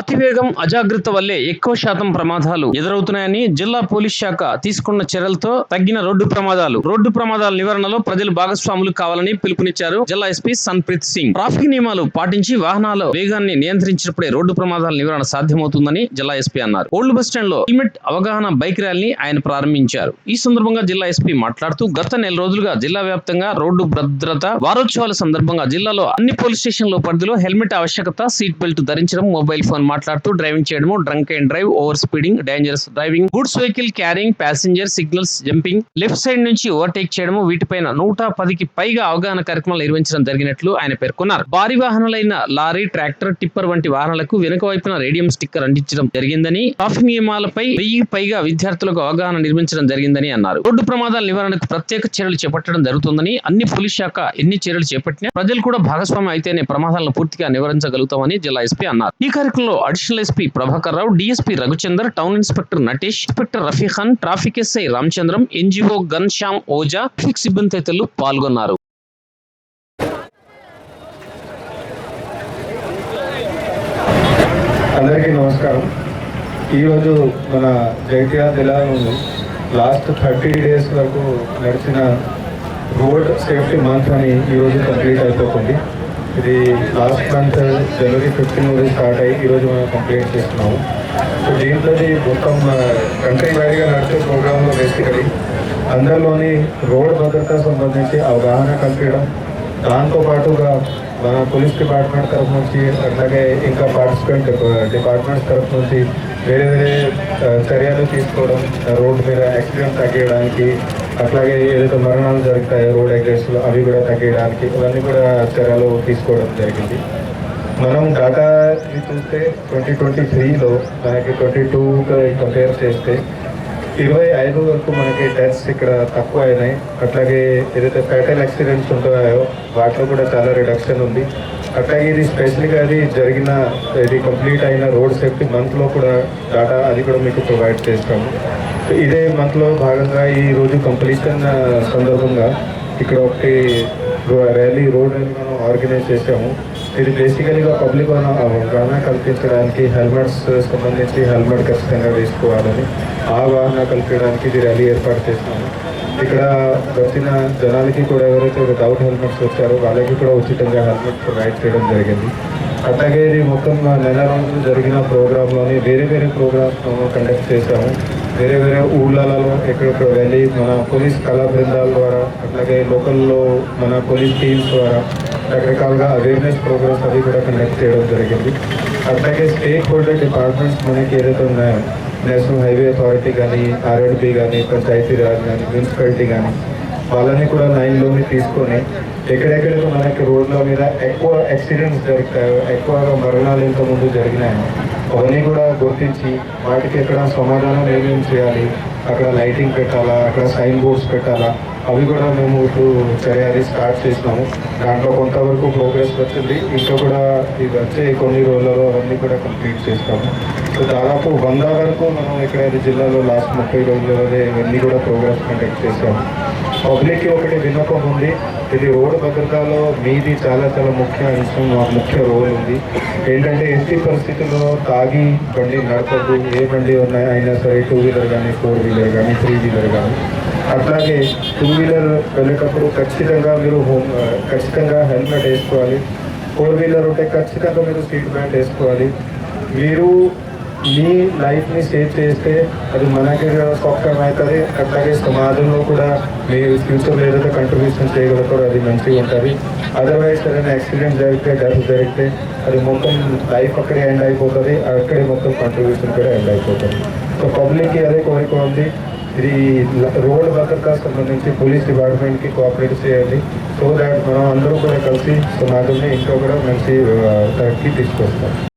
అతివేగం అజాగ్రత్త వల్లే ఎక్కువ శాతం ప్రమాదాలు ఎదురవుతున్నాయని జిల్లా పోలీస్ శాఖ తీసుకున్న చర్యలతో తగ్గిన రోడ్డు ప్రమాదాలు. రోడ్డు ప్రమాదాల నివారణలో ప్రజలు భాగస్వాములు కావాలని పిలుపునిచ్చారు జిల్లా ఎస్పీ సన్ప్రీత్ సింగ్. ట్రాఫిక్ నియమాలు పాటించి వాహనాల వేగాన్ని నియంత్రించినప్పుడే రోడ్డు ప్రమాదాల నివారణ సాధ్యమవుతుందని జిల్లా ఎస్పీ అన్నారు. ఓల్డ్ బస్ స్టాండ్లో హెల్మెట్ అవగాహన బైక్ ర్యాలీని ఆయన ప్రారంభించారు. ఈ సందర్భంగా జిల్లా ఎస్పీ మాట్లాడుతూ గత నెల రోజులుగా జిల్లా వ్యాప్తంగా రోడ్డు భద్రత వారోత్సవాల సందర్భంగా జిల్లాలో అన్ని పోలీస్ స్టేషన్ల పరిధిలో హెల్మెట్ ఆవశ్యకత సీట్ బెల్ట్ ధరించడం మొబైల్ ఫోన్ మాట్లాడుతూ డ్రైవింగ్ చేయడము drunk and drive over speeding dangerous driving goods vehicle carrying passenger signals jumping left side నుంచి ఓవర్టేక్ చేయడము వీటిపైన నూట పదికి పైగా అవగాహన కార్యక్రమాలు నిర్వహించడం జరిగినట్లు ఆయన పేర్కొన్నారు. భారీ వాహనాలైన లారీ ట్రాక్టర్ టిప్పర్ వంటి వాహనాలకు వెనుక వైపున రేడియం స్టిక్కర్ అంటించడం జరిగిందని ట్రాఫిక్ నియమాలపై వెయ్యి పైగా విద్యార్థులకు అవగాహన నిర్మించడం జరిగిందని అన్నారు. రోడ్డు ప్రమాదాల నివారణకు ప్రత్యేక చర్యలు చేపట్టడం జరుగుతుందని అన్ని పోలీస్ శాఖ ఎన్ని చర్యలు చేపట్టినా ప్రజలు కూడా భాగస్వామ్యం అయితేనే ప్రమాదాలను పూర్తిగా నివారించగలుగుతామని జిల్లా ఎస్పీ అన్నారు. ఈ కార్యక్రమంలో additional SP Prabhakar Rao DSP Raghuchander town inspector Natesh inspector Rafi Khan traffic SI Ramachandram NGO gun Shyam Ojha traffic సిబ్బంది తదితరులు పాల్గొన్నారు అందరికీ నమస్కారం. ఈరోజు మన జగిత్యాల జిల్లాలో లాస్ట్ థర్టీ డేస్ వరకు నడిచిన రోడ్ సేఫ్టీ మంత్ అని ఈరోజు కంప్లీట్ అయిపోతుంది. ఇది లాస్ట్ మంత్ జనవరి ఫిఫ్టీన్ నుంచి స్టార్ట్ అయ్యి ఈరోజు మనం కంప్లీట్ చేస్తున్నాము. సో దీంట్లోది మొత్తం కంట్రీ వైడ్గా నడిచే ప్రోగ్రాంలో బేసికలీ అందరిలోని రోడ్ భద్రత సంబంధించి అవగాహన కల్పించడం దాంతో పాటుగా మన పోలీస్ డిపార్ట్మెంట్ తరఫు నుంచి అట్లాగే ఇంకా పార్టిసిపెంట్ డిపార్ట్మెంట్ తరఫు నుంచి వేరే వేరే చర్యలు తీసుకోవడం రోడ్డు మీద యాక్సిడెంట్ తగ్గించడానికి అట్లాగే ఏదైతే మరణాలు జరుగుతాయో రోడ్ యాక్సిడెంట్స్లో అవి కూడా తగ్గించడానికి ఇవన్నీ కూడా చర్యలు తీసుకోవడం జరిగింది. మనం డాటా చూస్తే ట్వంటీ ట్వంటీ త్రీలో మనకి ట్వంటీ టూగా కంపేర్ చేస్తే ఇరవై ఐదు వరకు మనకి డెత్స్ ఇక్కడ తక్కువ అయినాయి అట్లాగే ఏదైతే ఫ్యాటల్ యాక్సిడెంట్స్ ఉంటాయో వాటిలో కూడా చాలా రిడక్షన్ ఉంది. అట్లాగే ఇది స్పెషల్గా అది జరిగిన ఇది కంప్లీట్ అయిన రోడ్ సేఫ్టీ మంత్లో కూడా డాటా అది కూడా మీకు ప్రొవైడ్ చేస్తాము. ఇదే మంత్లో భాగంగా ఈ రోజు కంప్లీషన్ సందర్భంగా ఇక్కడ ఒకటి ర్యాలీ రోడ్ ర్యాలీ మనం ఆర్గనైజ్ చేసాము ఇది బేసికలీగా పబ్లిక్ అవగాహన కల్పించడానికి హెల్మెట్స్ సంబంధించి హెల్మెట్ ఖచ్చితంగా వేసుకోవాలని ఆ అవగాహన కల్పించడానికి ఇది ర్యాలీ ఏర్పాటు చేస్తాము ఇక్కడ వచ్చిన జనాలకి కూడా ఎవరైతే వితౌట్ హెల్మెట్స్ వచ్చారో వాళ్ళకి కూడా ఉచితంగా హెల్మెట్ ప్రొవైడ్ చేయడం జరిగింది. అట్లాగే ఇది మొత్తం నెల రోజులు జరిగిన ప్రోగ్రాంలోని వేరే వేరే ప్రోగ్రామ్స్ కండక్ట్ చేశాము. వేరే వేరే ఊళ్ళలో ఎక్కడెక్కడ వెళ్ళి మన పోలీస్ కళా బృందాల ద్వారా అట్లాగే లోకల్లో మన పోలీస్ టీమ్స్ ద్వారా రకరకాలుగా అవేర్నెస్ ప్రోగ్రామ్స్ అవి కూడా కండక్ట్ చేయడం జరిగింది. అట్లాగే స్టేట్ హోల్డర్ డిపార్ట్మెంట్స్ మనకి ఏదైతే ఉన్నాయో నేషనల్ హైవే అథారిటీ కానీ ఆర్ఎడ్బి కానీ పంచాయతీ రాజ్ కానీ మున్సిపాలిటీ కానీ వాళ్ళని కూడా లైన్లోని తీసుకొని ఎక్కడెక్కడ మనకి రోడ్ల మీద ఎక్కువ యాక్సిడెంట్స్ జరుగుతాయో ఎక్కువగా మరణాలు ఇంతకుముందు ముందు జరిగినాయో అవన్నీ కూడా గుర్తించి వాటికి ఎక్కడ సమాధానం ఏమేమి చేయాలి అక్కడ లైటింగ్ పెట్టాలా అక్కడ సైన్ బోర్డ్స్ పెట్టాలా అవి కూడా మేము ఇప్పుడు చర్యది స్టార్ట్ చేసినాము. దాంట్లో కొంతవరకు ప్రోగ్రెస్ వచ్చింది. ఇంకా కూడా ఇది వచ్చే కొన్ని రోజులలో అవన్నీ కూడా కంప్లీట్ చేస్తాము. సో దాదాపు వంద వరకు మనం ఇక్కడ జిల్లాలో లాస్ట్ ముప్పై రోజులలో ఇవన్నీ కూడా ప్రోగ్రామ్స్ కండక్ట్ చేసాము పబ్లిక్కి ఒకటి విన్నపం ఉంది. ఇది రోడ్డు భద్రతలో మీది చాలా చాలా ముఖ్య అంశం ముఖ్య రోల్ ఉంది. ఏంటంటే ఎట్టి పరిస్థితుల్లో తాగి బండి నడపద్దు. ఏ బండి ఉన్నాయి అయినా సరే టూ వీలర్ కానీ ఫోర్ వీలర్ కానీ త్రీ వీలర్ కానీ అట్లాగే టూ వీలర్ వెళ్ళేటప్పుడు ఖచ్చితంగా మీరు హోమ్ ఖచ్చితంగా హెల్మెట్ వేసుకోవాలి. ఫోర్ వీలర్ ఉంటే ఖచ్చితంగా మీరు సీట్ బెల్ట్ వేసుకోవాలి. మీరు మీ లైఫ్ని సేవ్ చేస్తే అది మనకి స్వప్నం అవుతుంది అట్లాగే సమాజంలో కూడా మీరు ఫ్యూచర్లో ఏదైతే కంట్రిబ్యూషన్ చేయగలుగుతారో అది మంచిగా ఉంటుంది. అదర్వైజ్ ఏదైనా యాక్సిడెంట్ జరిగితే డెత్ జరిగితే అది మొత్తం లైఫ్ అక్కడే ఎండ్ అయిపోతుంది. అక్కడే మొత్తం కంట్రిబ్యూషన్ కూడా ఎండ్ అయిపోతుంది. సో పబ్లిక్కి అదే కోరిక ఉంది. ఇది రోడ్ భద్రతా సంబంధించి పోలీస్ డిపార్ట్మెంట్కి కోఆపరేట్ చేయాలి సో దాట్ మనం అందరూ కూడా కలిసి సమాజంలో ఇంకా కూడా మంచి తరక్కి తీసుకొస్తాం.